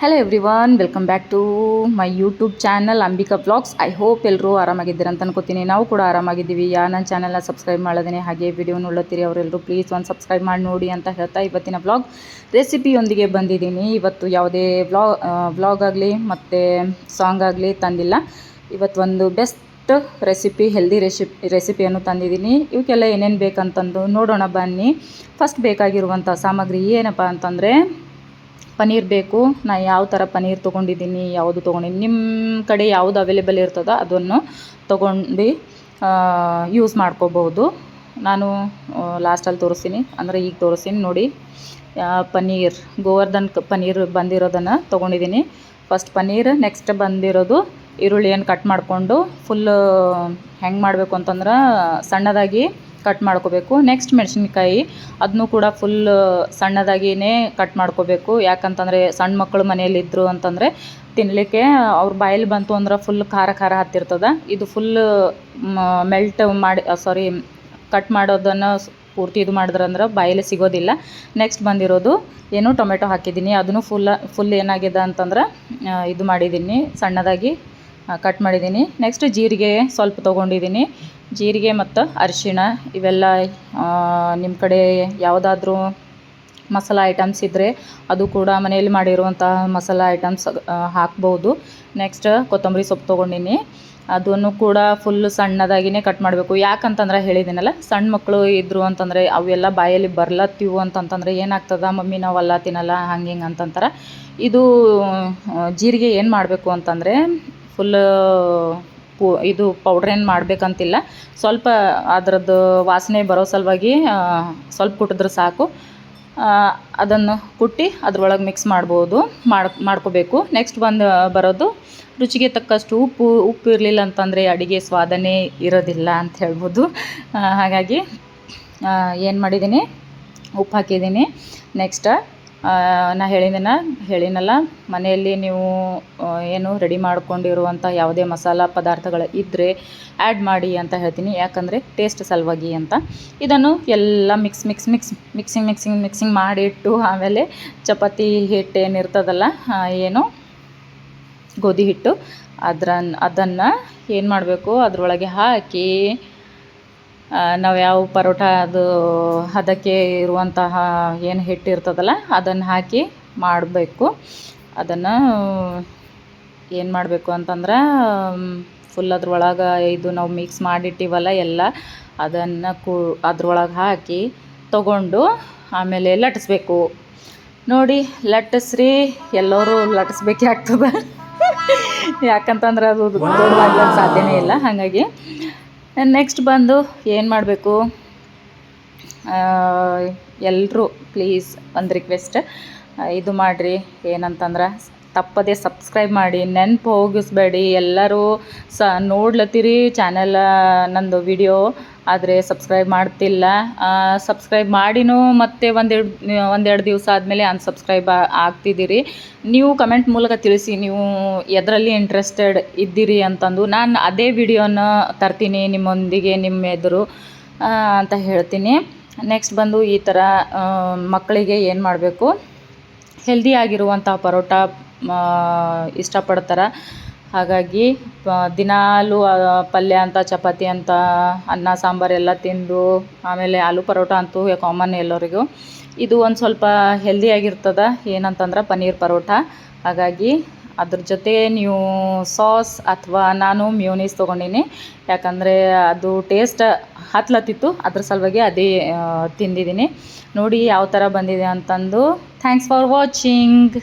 Hello everyone welcome back to my YouTube channel Ambika blogs I hope ಎಲ್ಲರೂ ಆರಾಮಾಗಿದ್ದೀರ ಅಂತ ಅನ್ಕೋತೀನಿ. ನಾವು ಕೂಡ ಆರಾಮಾಗಿದ್ದೀವಿ. ಯಾ ನನ್ನ ಚಾನಲ್ನ ಸಬ್ಸ್ಕ್ರೈಬ್ ಮಾಡೋದೇನೆ, ಹಾಗೆ ವಿಡಿಯೋ ನೋಡ್ಲತ್ತೀರಿ ಅವರೆಲ್ಲರೂ ಪ್ಲೀಸ್ ಒಂದು ಸಬ್ಸ್ಕ್ರೈಬ್ ಮಾಡಿ ನೋಡಿ ಅಂತ ಹೇಳ್ತಾ ಇವತ್ತಿನ ಬ್ಲಾಗ್ ರೆಸಿಪಿಯೊಂದಿಗೆ ಬಂದಿದ್ದೀನಿ. ಇವತ್ತು ಯಾವುದೇ ಬ್ಲಾಗ್ ವ್ಲಾಗ್ ಆಗಲಿ ಮತ್ತು ಸಾಂಗ್ ಆಗಲಿ ತಂದಿಲ್ಲ. ಇವತ್ತು ಒಂದು ಬೆಸ್ಟ್ ರೆಸಿಪಿ ಹೆಲ್ದಿ ರೆಸಿಪಿ ರೆಸಿಪಿಯನ್ನು ತಂದಿದ್ದೀನಿ. ಇವಕ್ಕೆಲ್ಲ ಏನೇನು ಬೇಕಂತಂದು ನೋಡೋಣ ಬನ್ನಿ. ಫಸ್ಟ್ ಬೇಕಾಗಿರುವಂಥ ಸಾಮಗ್ರಿ ಏನಪ್ಪ ಅಂತಂದರೆ ಪನ್ನೀರ್ ಬೇಕು. ನಾ ಯಾವ ಥರ ಪನ್ನೀರ್ ತೊಗೊಂಡಿದ್ದೀನಿ, ಯಾವುದು ತೊಗೊಂಡಿದ್ದೀನಿ ನಿಮ್ಮ ಕಡೆ ಯಾವುದು ಅವೈಲೇಬಲ್ ಇರ್ತದೋ ಅದನ್ನು ತೊಗೊಂಡು ಯೂಸ್ ಮಾಡ್ಕೋಬಹುದು. ನಾನು ಲಾಸ್ಟಲ್ಲಿ ತೋರಿಸ್ತೀನಿ. ಅಂದರೆ ಈಗ ತೋರಿಸ್ತೀನಿ ನೋಡಿ. ಪನ್ನೀರ್ ಗೋವರ್ಧನ್ ಪನ್ನೀರ್ ಬಂದಿರೋದನ್ನು ತೊಗೊಂಡಿದ್ದೀನಿ. ಫಸ್ಟ್ ಪನ್ನೀರ್ ನೆಕ್ಸ್ಟ್ ಬಂದಿರೋದು ಈರುಳ್ಳಿಯನ್ನು ಕಟ್ ಮಾಡಿಕೊಂಡು ಫುಲ್ ಹೆಂಗೆ ಮಾಡಬೇಕು ಅಂತಂದ್ರೆ ಸಣ್ಣದಾಗಿ ಕಟ್ ಮಾಡ್ಕೋಬೇಕು. ನೆಕ್ಸ್ಟ್ ಮೆಣಸಿನ್ಕಾಯಿ ಅದನ್ನು ಕೂಡ ಫುಲ್ ಸಣ್ಣದಾಗಿಯೇ ಕಟ್ ಮಾಡ್ಕೋಬೇಕು. ಯಾಕಂತಂದರೆ ಸಣ್ಣ ಮಕ್ಕಳು ಮನೆಯಲ್ಲಿದ್ದರು ಅಂತಂದರೆ ತಿನ್ನಲಿಕ್ಕೆ ಅವ್ರ ಬಾಯಲ್ಲಿ ಬಂತು ಅಂದ್ರೆ ಫುಲ್ ಖಾರ ಖಾರ ಹತ್ತಿರ್ತದೆ. ಇದು ಫುಲ್ ಮೆಲ್ಟ್ ಮಾಡಿ ಸಾರಿ ಕಟ್ ಮಾಡೋದನ್ನು ಪೂರ್ತಿ ಇದು ಮಾಡಿದ್ರಂದ್ರೆ ಬಾಯಲ್ಲಿ ಸಿಗೋದಿಲ್ಲ. ನೆಕ್ಸ್ಟ್ ಬಂದಿರೋದು ಏನು ಟೊಮೆಟೊ ಹಾಕಿದ್ದೀನಿ. ಅದನ್ನು ಫುಲ್ಲ ಫುಲ್ ಏನಾಗಿದೆ ಅಂತಂದ್ರೆ ಇದು ಮಾಡಿದ್ದೀನಿ. ಸಣ್ಣದಾಗಿ ಕಟ್ ಮಾಡಿದ್ದೀನಿ. ನೆಕ್ಸ್ಟ್ ಜೀರಿಗೆ ಸ್ವಲ್ಪ ತೊಗೊಂಡಿದ್ದೀನಿ. ಜೀರಿಗೆ ಮತ್ತು ಅರಿಶಿಣ ಇವೆಲ್ಲ ನಿಮ್ಮ ಕಡೆ ಯಾವುದಾದ್ರೂ ಮಸಾಲ ಐಟಮ್ಸ್ ಇದ್ದರೆ ಅದು ಕೂಡ ಮನೆಯಲ್ಲಿ ಮಾಡಿರುವಂತಹ ಮಸಾಲ ಐಟಮ್ಸ್ ಹಾಕ್ಬೋದು. ನೆಕ್ಸ್ಟ್ ಕೊತ್ತಂಬರಿ ಸೊಪ್ಪು ತೊಗೊಂಡಿನಿ. ಅದನ್ನು ಕೂಡ ಫುಲ್ ಸಣ್ಣದಾಗಿಯೇ ಕಟ್ ಮಾಡಬೇಕು. ಯಾಕಂತಂದ್ರೆ ಹೇಳಿದ್ದೀನಲ್ಲ ಸಣ್ಣ ಮಕ್ಕಳು ಇದ್ದರು ಅಂತಂದರೆ ಅವೆಲ್ಲ ಬಾಯಲ್ಲಿ ಬರ್ಲತ್ತಿವು ಅಂತಂತಂದರೆ ಏನಾಗ್ತದ, ಮಮ್ಮಿ ನಾವೆಲ್ಲ ತಿನ್ನಲ್ಲ, ಹಂಗೆ ಹಿಂಗೆ ಅಂತಂತಾರೆ. ಇದು ಜೀರಿಗೆ ಏನು ಮಾಡಬೇಕು ಅಂತಂದರೆ ಫುಲ್ ಪು ಇದು ಏನು ಮಾಡಬೇಕಂತಿಲ್ಲ. ಸ್ವಲ್ಪ ಅದರದ್ದು ವಾಸನೆ ಬರೋ ಸಲುವಾಗಿ ಸ್ವಲ್ಪ ಕುಟ್ಟಿದ್ರೆ ಸಾಕು. ಅದನ್ನು ಕುಟ್ಟಿ ಅದ್ರೊಳಗೆ ಮಿಕ್ಸ್ ಮಾಡ್ಬೋದು, ಮಾಡಿ, ಮಾಡ್ಕೋಬೇಕು. ನೆಕ್ಸ್ಟ್ ಬಂದು, ಬರೋದು ರುಚಿಗೆ ತಕ್ಕಷ್ಟು ಉಪ್ಪು ಉಪ್ಪು ಇರಲಿಲ್ಲ ಅಂತಂದರೆ ಅಡುಗೆ ಸ್ವಾದನೇ ಇರೋದಿಲ್ಲ ಅಂತ ಹೇಳ್ಬೋದು. ಹಾಗಾಗಿ ಏನು ಮಾಡಿದ್ದೀನಿ? ಉಪ್ಪು ಹಾಕಿದ್ದೀನಿ. ನೆಕ್ಸ್ಟ್ ನಾ ಹೇಳಿದ್ದೀನ ಹೇಳಿನಲ್ಲ, ಮನೆಯಲ್ಲಿ ನೀವು ಏನು ರೆಡಿ ಮಾಡ್ಕೊಂಡಿರುವಂಥ ಯಾವುದೇ ಮಸಾಲ ಪದಾರ್ಥಗಳು ಇದ್ದರೆ ಆ್ಯಡ್ ಮಾಡಿ ಅಂತ ಹೇಳ್ತೀನಿ. ಯಾಕಂದರೆ ಟೇಸ್ಟ್ ಸಲುವಾಗಿ ಅಂತ. ಇದನ್ನು ಎಲ್ಲ mix mix mix mixing mixing mixing ಮಾಡಿಟ್ಟು ಆಮೇಲೆ ಚಪಾತಿ ಹಿಟ್ಟು ಏನಿರ್ತದಲ್ಲ ಏನು, ಗೋಧಿ ಹಿಟ್ಟು ಅದ್ರನ್ನು ಅದನ್ನು ಏನು ಮಾಡಬೇಕು, ಅದರೊಳಗೆ ಹಾಕಿ ನಾವು ಯಾವ ಪರೋಟ ಅದು ಹದಕ್ಕೆ ಇರುವಂತಹ ಏನು ಹಿಟ್ಟು ಇರ್ತದಲ್ಲ, ಅದನ್ನು ಹಾಕಿ ಮಾಡಬೇಕು. ಅದನ್ನು ಏನು ಮಾಡಬೇಕು ಅಂತಂದ್ರೆ ಫುಲ್ ಅದ್ರೊಳಗೆ ಇದು ನಾವು ಮಿಕ್ಸ್ ಮಾಡಿಟ್ಟಿವಲ್ಲ ಎಲ್ಲ, ಅದನ್ನು ಕೂ, ಅದ್ರೊಳಗೆ ಹಾಕಿ ತಗೊಂಡು ಆಮೇಲೆ ಲಟ್ಟಿಸ್ಬೇಕು ನೋಡಿ ಲಟ್ಟಿಸ್ರಿ ಎಲ್ಲರೂ ಲಟ್ಟಿಸ್ಬೇಕೇ ಆಗ್ತದೆ. ಯಾಕಂತಂದ್ರೆ ಅದು ದೊಡ್ಡದಾಗ್ಲಿಕ್ಕೆ ಸಾಧ್ಯನೇ ಇಲ್ಲ, ಹಾಗಾಗಿ ನೆಕ್ಸ್ಟ್ ಬಂದು ಏನು ಮಾಡಬೇಕು? ಎಲ್ಲರೂ ಪ್ಲೀಸ್ ಒಂದು ರಿಕ್ವೆಸ್ಟ್ ಇದು ಮಾಡಿರಿ. ಏನಂತಂದ್ರೆ, ತಪ್ಪದೇ ಸಬ್ಸ್ಕ್ರೈಬ್ ಮಾಡಿ, ನೆನಪು ಹೋಗಿಸ್ಬೇಡಿ. ಎಲ್ಲರೂ ಸ ನೋಡ್ಲತ್ತೀರಿ ಚಾನೆಲ್ ನಂದು ವಿಡಿಯೋ ಆದರೆ ಸಬ್ಸ್ಕ್ರೈಬ್ ಮಾಡ್ತಿಲ್ಲ. ಸಬ್ಸ್ಕ್ರೈಬ್ ಮಾಡಿನೂ ಮತ್ತೆ ಒಂದೆರಡು ಒಂದೆರಡು ದಿವಸ ಆದಮೇಲೆ ಅನ್ಸಬ್ಸ್ಕ್ರೈಬ್ ಆಗ್ತಿದ್ದೀರಿ. ನೀವು ಕಮೆಂಟ್ ಮೂಲಕ ತಿಳಿಸಿ ನೀವು ಎದರಲ್ಲಿ ಇಂಟ್ರೆಸ್ಟೆಡ್ ಇದ್ದೀರಿ ಅಂತಂದು ನಾನು ಅದೇ ವಿಡಿಯೋನ ತರ್ತೀನಿ ನಿಮ್ಮೊಂದಿಗೆ, ನಿಮ್ಮ ಎದುರು ಅಂತ ಹೇಳ್ತೀನಿ. ನೆಕ್ಸ್ಟ್ ಬಂದು ಈ ಥರ ಮಕ್ಕಳಿಗೆ ಏನು ಮಾಡಬೇಕು? ಹೆಲ್ದಿ ಆಗಿರುವಂಥ ಪರೋಟ ಇಷ್ಟಪಡ್ತಾರೆ. ಹಾಗಾಗಿ ದಿನಾಲೂ ಪಲ್ಯ ಅಂತ, ಚಪಾತಿ ಅಂತ, ಅನ್ನ, ಸಾಂಬಾರು ಎಲ್ಲ ತಿಂದು, ಆಮೇಲೆ ಆಲೂ ಪರೋಟ ಅಂತೂ ಕಾಮನ್ ಎಲ್ಲರಿಗೂ. ಇದು ಒಂದು ಸ್ವಲ್ಪ ಹೆಲ್ದಿಯಾಗಿರ್ತದೆ ಏನಂತಂದ್ರೆ ಪನ್ನೀರ್ ಪರೋಟ. ಹಾಗಾಗಿ, ಅದ್ರ ಜೊತೆ ನೀವು ಸಾಸ್ ಅಥವಾ ನಾನು ಮ್ಯೂನೀಸ್ ತೊಗೊಂಡಿನಿ. ಯಾಕಂದರೆ, ಅದು ಟೇಸ್ಟ್ ಹತ್ಲತ್ತಿತ್ತು. ಅದ್ರ ಸಲುವಾಗಿ ಅದೇ ತಿಂದಿದ್ದೀನಿ ನೋಡಿ ಯಾವ ಥರ ಬಂದಿದೆ ಅಂತಂದು. Thanks for watching